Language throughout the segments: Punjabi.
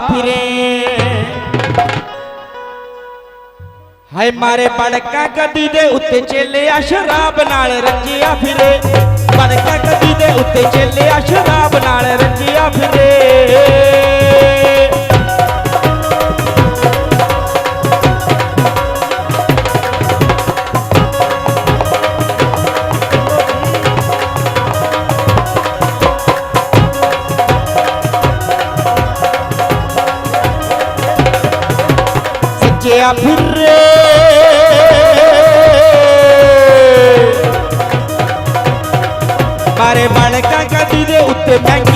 ਫਿਰੇ। ਹਾਏ ਮਾਰੇ ਬੜਕਾ ਗੱਦੀ ਦੇ ਉੱਤੇ ਚੇਲਿਆ ਸ਼ਰਾਬ ਨਾਲ ਰੱਜਿਆ ਫਿਰੇ। ਬੜਕਾ ਗੱਦੀ ਦੇ ਉੱਤੇ ਚੇਲਿਆ ਸ਼ਰਾਬ ਨਾਲ ਰੱਜਿਆ ਫਿਰੇ। ਸੱਚਿਆ ਫਿਰੇ ਮਾਰੇ ਬੜਕਾ ਗੱਦੀ ਦੇ ਉੱਤੇ ਮਹਿੰਗੀਆ ਸ਼ਰਾਬ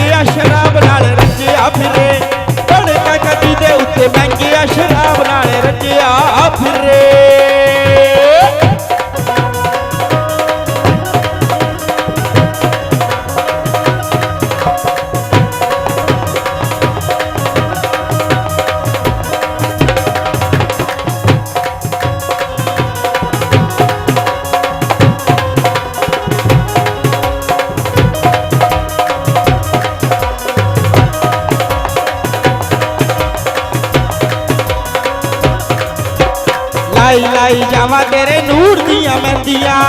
ਲਾਈ ਲਾਈ ਜਾਵਾਂ ਤੇਰੇ ਨੂਰ ਦੀਆਂ ਮਹਿੰਦੀਆਂ।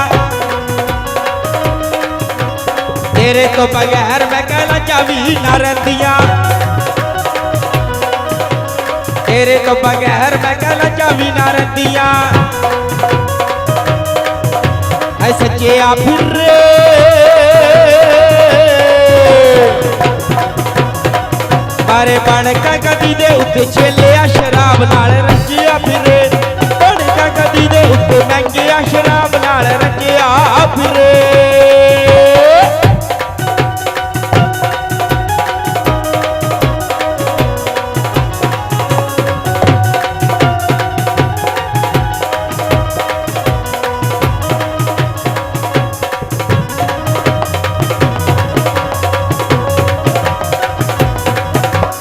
ਤੇਰੇ ਤੋਂ ਬਗੈਰ ਮੈਂ ਕਹਿਣਾ ਚਾਵੀ ਨਾ ਰਹਿੰਦੀਆਂ। ਤੇਰੇ ਤੋਂ ਬਗੈਰ ਮੈਂ ਕਹਿਣਾ ਚਾਵੀ ਨਾ ਰਹਿੰਦੀਆਂ। ਐ ਆ ਫਿਰੇ ਮਾਰੇ ਬਣਕਾ ਗਦੀ ਦੇ ਉੱਤੇ ਛੇਲਿਆ ਸ਼ਰਾਬ ਨਾਲ ਰੱਜਿਆ ਫਿਰੇ। ਕਦੀ ਦੇ ਉੱਤੇ ਮਹਿੰਗਿਆ ਸ਼ਰਾਬ ਨਾਲ ਰੱਜਿਆ ਫਿਰੇ।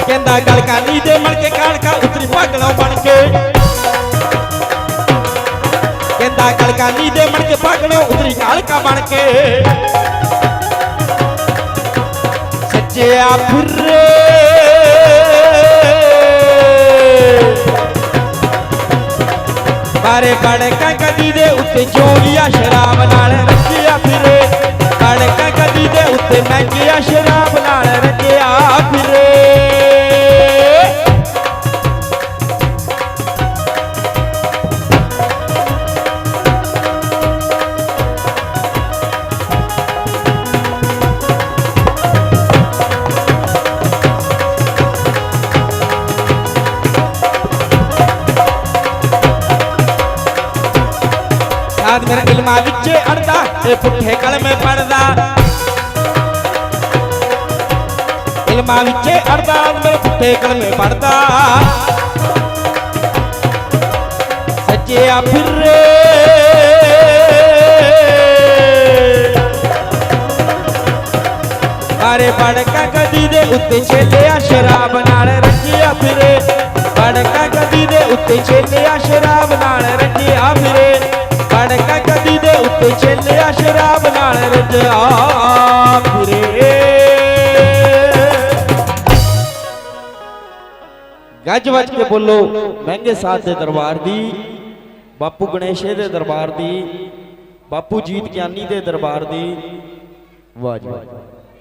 ਕਹਿੰਦਾ ਗਲ ਕਾਨੀ ਦੇ ਮਣ ਕੇ ਕਾਲਕਾ ਉਤਰੀ ਪਾਗਲੋਂ ਬਣ ਕੇ। ਕਹਿੰਦਾ ਗਲ ਕਾਨੀ ਦੇ ਮਣ ਕੇ ਪਾਗਲੋਂ ਉਤਰੀ ਕਾਲਕਾ ਬਣ ਕੇ ਸੱਚਿਆ ਫਿਰੇ ਬਾਰੇ ਬੜਕਾ ਕਦੀ ਦੇ ਉੱਤੇ ਚੋਲੀਆ ਸ਼ਰਾਬ ਨਾਲ ਰੱਜਿਆ ਫਿਰੇ ਬੜਕਾ ਕਦੀ ਦੇ ਉੱਤੇ ਮਹਿੰਗਿਆ ਸ਼ਰਾਬ ਨਾਲ ਸਾਧ ਮੇਰਾ ਇਲਮਾਂ ਵਿੱਚ ਅੜਦਾ ਤੇ ਪੁੱਠੇ ਕਲਮੇ ਪੜਦਾ ਇਲਮਾਂ ਵਿੱਚ ਅੜਦਾ ਮੇਰੇ ਪੁੱਠੇ ਕਲਮੇ ਪੜਦਾ ਸੱਚਿਆ ਫਿਰੇ ਮਾਰੇ ਬੜਕਾ ਕਦੀ ਦੇ ਉੱਤੇ ਛੇਲਿਆ ਸ਼ਰਾਬ ਨਾਲ ਰੱਜਿਆ ਫਿਰੇ। ਬੜਕਾ ਕਦੀ ਦੇ ਉੱਤੇ ਛੇਲਿਆ ਸ਼ਰਾਬ ਨਾਲ ਸ਼ਰਾਬ ਨਾਲ ਗੱਜ ਵੱਜ ਕੇ ਬੋਲੋ, ਮਹਿੰਗੇ ਸਾਥ ਦੇ ਦਰਬਾਰ ਦੀ, ਬਾਪੂ ਗਣੇਸ਼ੇ ਦੇ ਦਰਬਾਰ ਦੀ, ਬਾਪੂ ਜੀਤ ਗਿਆਨੀ ਦੇ ਦਰਬਾਰ ਦੀ। ਵਾਹ ਜੀ ਵਾਹ।